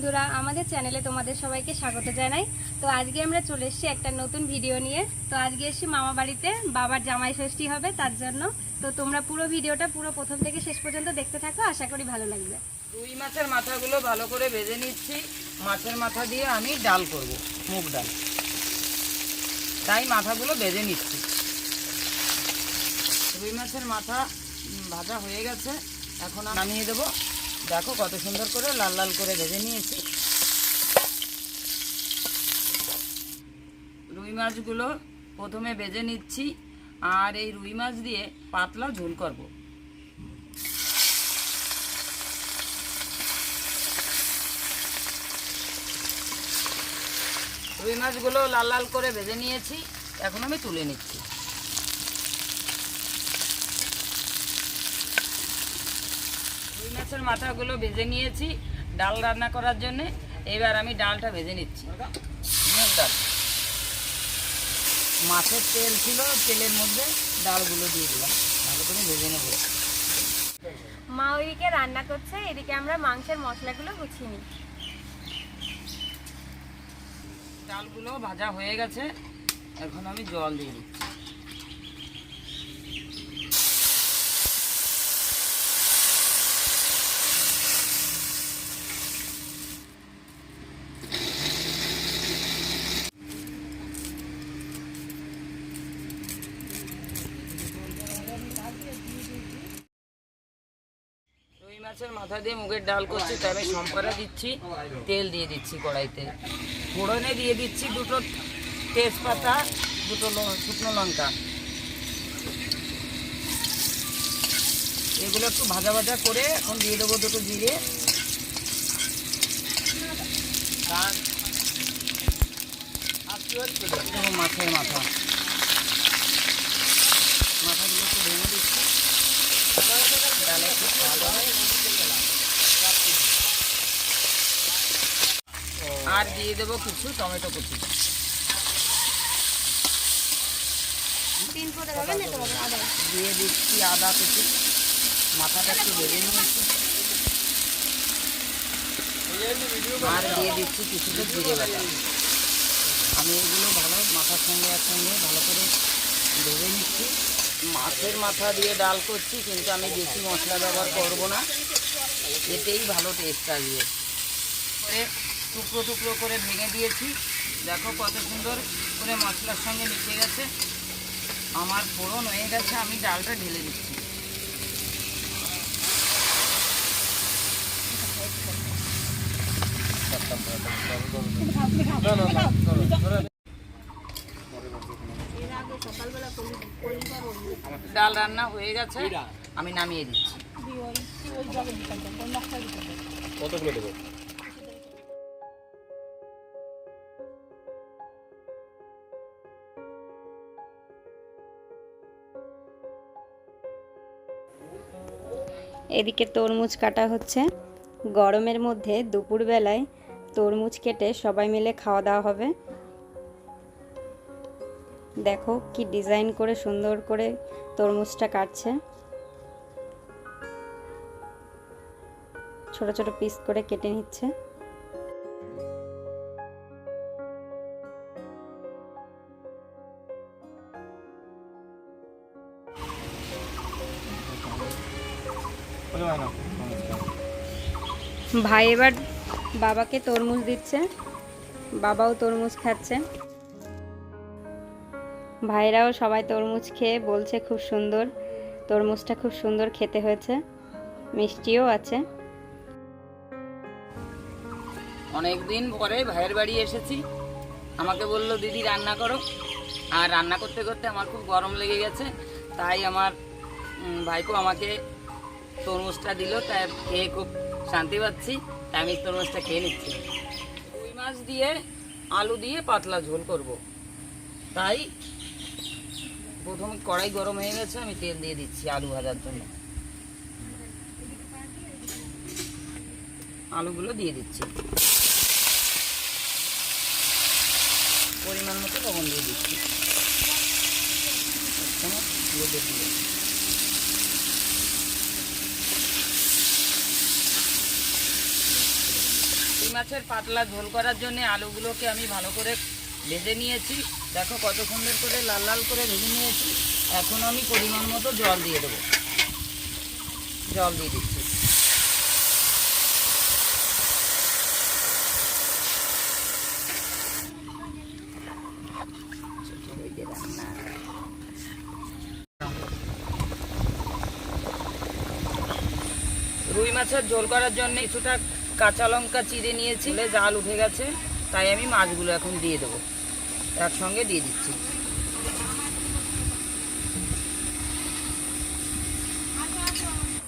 বন্ধুরা, আমাদের চ্যানেলে তোমাদের সবাইকে স্বাগত জানাই। তো আজকে আমরা চলে এসেছি একটা নতুন ভিডিও নিয়ে। তো আজকে এসেছি মামা বাড়িতে বাবার জামাই ষষ্ঠী হবে, তার জন্য। তো তোমরা পুরো ভিডিওটা পুরো প্রথম থেকে শেষ পর্যন্ত দেখতে থাকো, আশা করি ভালো লাগবে। রুই মাছের মাথাগুলো ভালো করে ভেজে নিচ্ছি। মাছের মাথা দিয়ে আমি ডাল করব, মুগ ডাল। তাই মাথাগুলো ভেজে নিচ্ছি। রুই মাছের মাথা ভাজা হয়ে গেছে। এখন নামিয়ে দেবো। দেখো কত সুন্দর করে লাল লাল করে ভেজে নিয়েছি। রুই মাছগুলো প্রথমে ভেজে নিচ্ছি, আর এই রুই মাছ দিয়ে পাতলা ঝোল করব। রুই মাছগুলো লাল লাল করে ভেজে নিয়েছি, এখন আমি তুলে নিচ্ছি। রুই মাছের মাথাগুলো ভেজে নিয়েছি ডাল রান্না করার জন্য। এবার আমি ডালটা ভেজে নিচ্ছি। ডাল। মাছের তেল ছিল তেলের মধ্যে ডালগুলো দিয়ে দিলাম। ভালো করে ভেজে নেব। মা ওইদিকে রান্না করছে এদিকে আমরা মাংসের মশলাগুলো গুছিয়ে নিই। ডালগুলো ভাজা হয়ে গেছে। এখন আমি জল দিয়ে দিচ্ছি। মাছের মাথা দিয়ে মুগের ডাল করছি তাই আমি সম্পারা দিচ্ছি, তেল দিয়ে দিচ্ছি কড়াইতে। ফোড়নে দিয়ে দিচ্ছি দুটো তেজপাতা, দুটো শুকনো লঙ্কা। এগুলো একটু ভাজা ভাজা করে এখন দিয়ে দেবো দুটো জিরে। আর মাথা মাথাগুলো একটু ভেঙে দিচ্ছি ডালে একটু ভালো হয়। আর দিয়ে দেবো কিছু টমেটো কুচি। দিয়ে দিচ্ছি আদা কুচি। মাথাটা একটু ভেজে নিয়েছি। আর দিয়ে দিচ্ছি কিছুটা জিরে বাটা। আমি এগুলো ভালো মাথার সঙ্গে একসঙ্গে ভালো করে ভেজে নিচ্ছি। মাছের মাথা দিয়ে ডাল করছি, কিন্তু আমি বেশি মশলা ব্যবহার করব না। এতেই ভালো টেস্ট আসবে। করে টুকরো টুকরো করে ভেঙে দিয়েছি। দেখো কত সুন্দর করে মশলার সঙ্গে মিশে গেছে। আমার ফোড়ন হয়ে গেছে, আমি ডালটা ঢেলে দিচ্ছি। ডাল রান্না হয়ে গেছে। আমি নামিয়ে দিচ্ছি। কতগুলো দেবো? এদিকে তরমুজ কাটা হচ্ছে। গরমের মধ্যে দুপুরবেলায় তরমুজ কেটে সবাই মিলে খাওয়া দাওয়া হবে। দেখো কি ডিজাইন করে সুন্দর করে তরমুজটা কাটছে। ছোট ছোট পিস করে কেটে নিচ্ছে। ভাই এবার বাবাকে তরমুজ দিচ্ছে। বাবাও তরমুজ খাচ্ছে। ভাইরাও সবাই তরমুজ খেয়ে বলছে খুব সুন্দর। তরমুজটা খুব সুন্দর খেতে হয়েছে। মিষ্টিও আছে। অনেক দিন পরে ভাইয়ের বাড়ি এসেছি। আমাকে বলল, দিদি, রান্না করো। আর রান্না করতে করতে আমার খুব গরম লেগে গেছে। তাই আমার ভাইপো আমাকে তরমুজটা দিল। তাই খেয়ে খুব শান্তি পাচ্ছি। তাই আমি তরমুজটা খেয়ে নিচ্ছি। রুই মাছ দিয়ে আলু দিয়ে পাতলা ঝোল করব। তাই প্রথমে কড়াই গরম হয়ে গেছে, আমি তেল দিয়ে দিচ্ছি আলু ভাজার জন্য। আলুগুলো দিয়ে দিচ্ছি। পরিমাণ মতো লবণ দিয়ে দিচ্ছি। এই মাছের পাতলা ঝোল করার জন্য আলুগুলোকে আমি ভালো করে ভেজে নিয়েছি। দেখো কত সুন্দর করে লাল লাল করে ভেজে নিয়েছি। এখন আমি পরিমাণ মতো জল দিয়ে দেবো। জল দিয়ে দিচ্ছি। রুই মাছের ঝোল করার জন্য কিছুটা কাঁচা লঙ্কা চিড়ে নিয়েছি। জাল উঠে গেছে, তাই আমি মাছগুলো এখন দিয়ে দেবো। একসঙ্গে দিয়ে দিচ্ছি।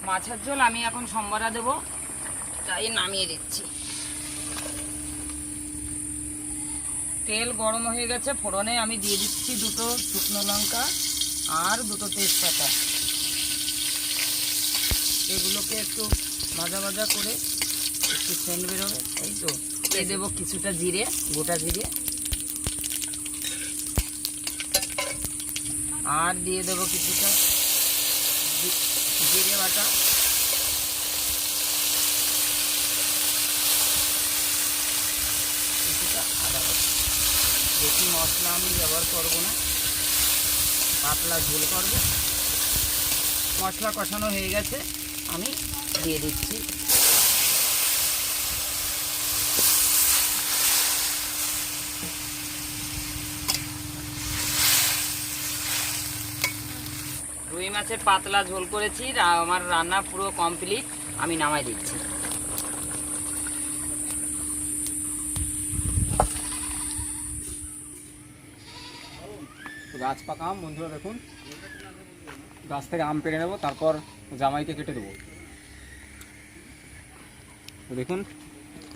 মাছের ঝোল আমি এখন সম্বরা দেব, তাই নামিয়ে দিচ্ছি। তেল গরম হয়ে গেছে, ফোড়নে আমি দিয়ে দিচ্ছি দুটো শুকনো লঙ্কা আর দুটো তেজপাতা। এগুলোকে একটু ভাজা ভাজা করে একটু সেন্ট বেরোবে এই তো? দিয়ে দেবো কিছুটা জিরে, গোটা জিরে। আর দিয়ে দেবো কিছুটা জিরে বাটা। কিছুটা আদা বাটা। বেশি মশলা আমি ব্যবহার করব না। পাতলা ঝোল করব। মশলা কষানো হয়ে গেছে। আমি দিয়ে দিচ্ছি। মাছের পাতলা ঝোল করেছি আমার রান্না পুরো কমপ্লিট আমি নামাই দিচ্ছি। গাছ পাকা আম বন্ধুরা দেখুন। গাছ থেকে আম পেড়ে নেব, তারপর জামাইকে কেটে দেবো। দেখুন,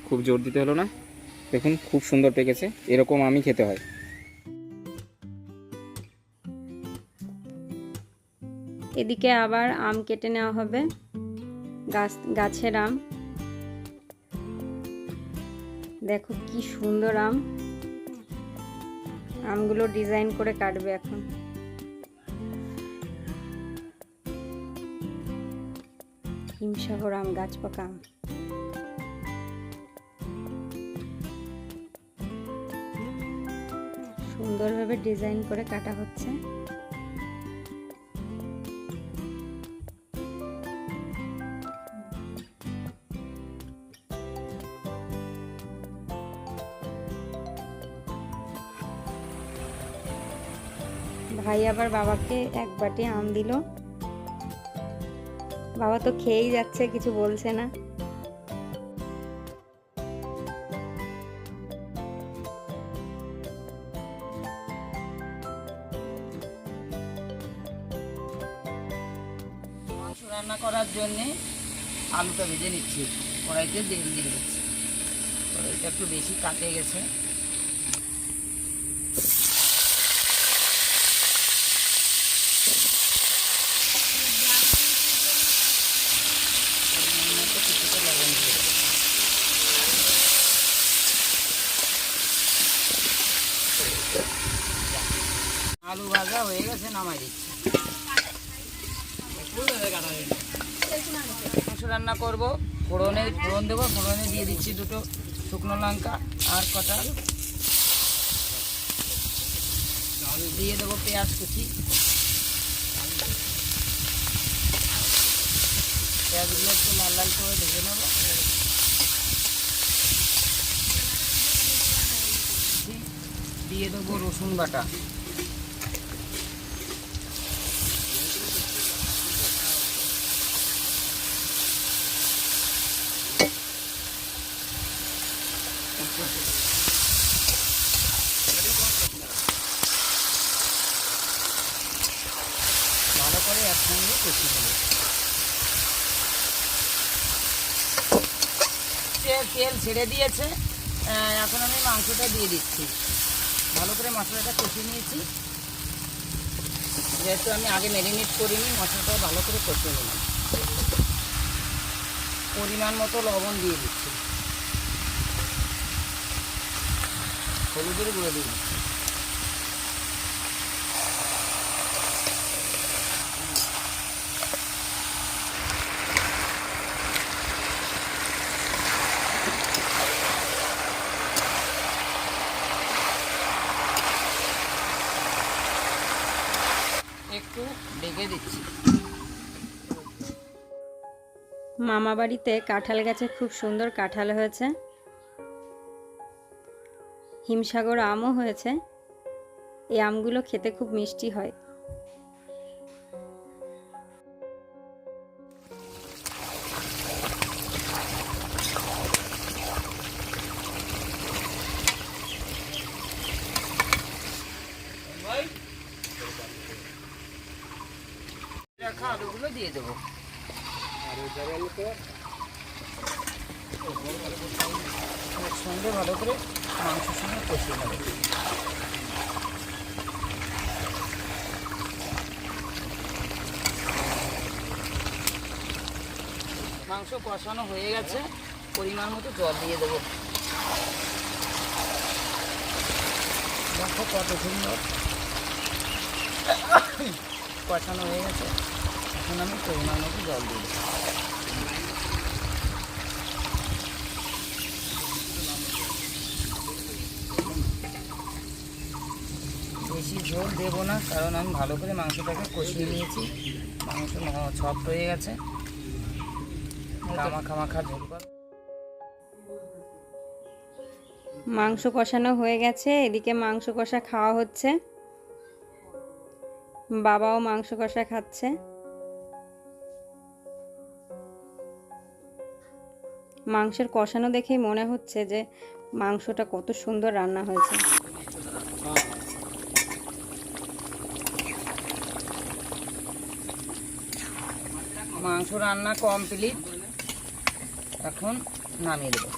খুব জোর দিতে হলো না। দেখুন, খুব সুন্দর পেকেছে, এরকম আমি খেতে হয়। এদিকে আবার আম কেটে নেওয়া হবে। গাছ, গাছের আম। দেখো কি সুন্দর আম। আমগুলো ডিজাইন করে কাটবে এখন। হিমসাগর আম গাছ পাকা আম। সুন্দরভাবে ডিজাইন করে কাটা হচ্ছে। ভাই আবার বাবাকে এক বাটি আম দিল। বাবা তো খেয়েই যাচ্ছে, কিছু বলছে না। রান্না করার জন্যে আলুটা ভেজে নিচ্ছি। কড়াইতে তেল দিয়ে দিচ্ছি। কড়াইটা একটু বেশি কাটে গেছে পরিমাণ মতো কিছুটা লবণ দিয়ে দেবো। আলু ভাজা হয়ে গেছে, নামাই দিচ্ছি। মাংস রান্না করব, ফোড়নে, ফোড়ন দেবো, ফোড়নে দিয়ে দিচ্ছি দুটো শুকনো লঙ্কা আর কটা দিয়ে দেবো পেঁয়াজ কুচি। পেঁয়াজগুলো একটু লাল লাল করে ভেজে নেব। দিয়ে দেবো রসুন বাটা ভালো করে একসঙ্গে কষিয়ে নেব তেল তেল ছেড়ে দিয়েছে। এখন আমি মাংসটা দিয়ে দিচ্ছি। ভালো করে মশলাটা কষিয়ে নিয়েছি। যেহেতু আমি আগে ম্যারিনেট করিনি, মশলাটা ভালো করে কষিয়ে নিলাম। পরিমাণ মতো লবণ দিয়ে দিচ্ছি। হলুদের গুঁড়ো দিয়ে দিচ্ছি। মামা বাড়িতে কাঁঠাল গাছে খুব সুন্দর কাঁঠাল হয়েছে। হিমসাগর আমও হয়েছে। এই আমগুলো খেতে খুব মিষ্টি হয়। দেবো। একসঙ্গে ভালো করে মাংসের সঙ্গে কষিয়ে মাংস কষানো হয়ে গেছে। পরিমাণ মতো জল দিয়ে দেবো। দেখো কত সুন্দর কষানো হয়ে গেছে। এখন আমি পরিমাণ মতো জল দিয়ে বেশি ঝোল দেবো না, কারণ আমি ভালো করে মাংসটাকে কষিয়ে নিয়েছি। মাংস সফট হয়ে গেছে। ঝোল মাংস কষানো হয়ে গেছে, এদিকে মাংস কষা খাওয়া হচ্ছে। বাবাও মাংস কষা খাচ্ছে। মাংসের কষানো দেখেই মনে হচ্ছে যে মাংসটা কত সুন্দর রান্না হয়েছে। মাংস রান্না কমপ্লিট। এখন নামিয়ে দেবো।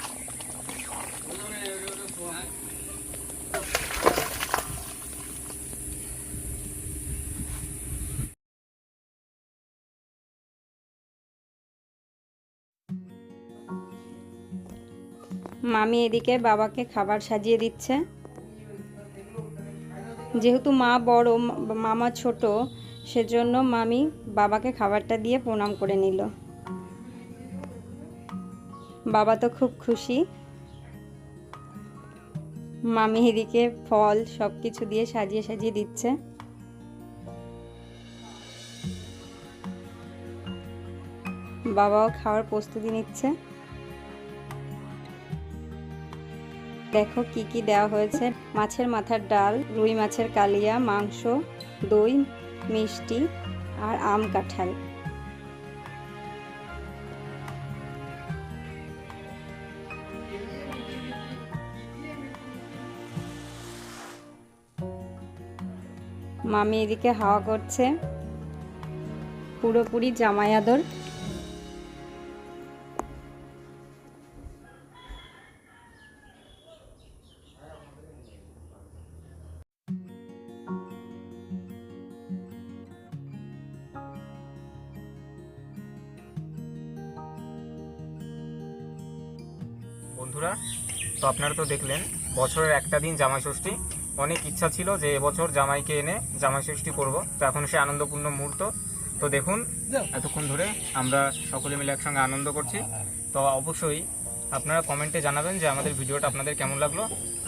মামি এদিকে বাবাকে খাবার সাজিয়ে দিচ্ছে। যেহেতু মা বড়, মামা ছোট, সেজন্য মামি বাবাকে খাবারটা দিয়ে প্রণাম করে নিল। বাবা তো খুব খুশি। মামি এদিকে ফল সব কিছু দিয়ে সাজিয়ে সাজিয়ে দিচ্ছে। বাবাও খাওয়ার প্রস্তুতি নিচ্ছে। দেখো কি কি দেওয়া হয়েছে। মাছের মাথার ডাল, রুই মাছের কালিয়া, মাংস, দই, মিষ্টি আর আম কাঁঠাল। মামি এদিকে হাওয়া করছে। পুরোপুরি জামাই আদর। বন্ধুরা, তো আপনারা তো দেখলেন, বছরের একটা দিন জামাই ষষ্ঠী। অনেক ইচ্ছা ছিল যে এবছর জামাইকে এনে জামাই ষষ্ঠী করব। তো এখন সে আনন্দপূর্ণ মুহূর্ত। তো দেখুন, এতক্ষণ ধরে আমরা সকলে মিলে একসঙ্গে আনন্দ করছি। তো অবশ্যই আপনারা কমেন্টে জানাবেন যে আমাদের ভিডিওটা আপনাদের কেমন লাগল।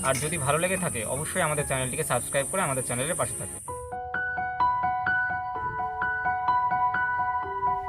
আর যদি ভালো লেগে থাকে, অবশ্যই আমাদের চ্যানেলটিকে সাবস্ক্রাইব করে আমাদের চ্যানেলের পাশে থাকবে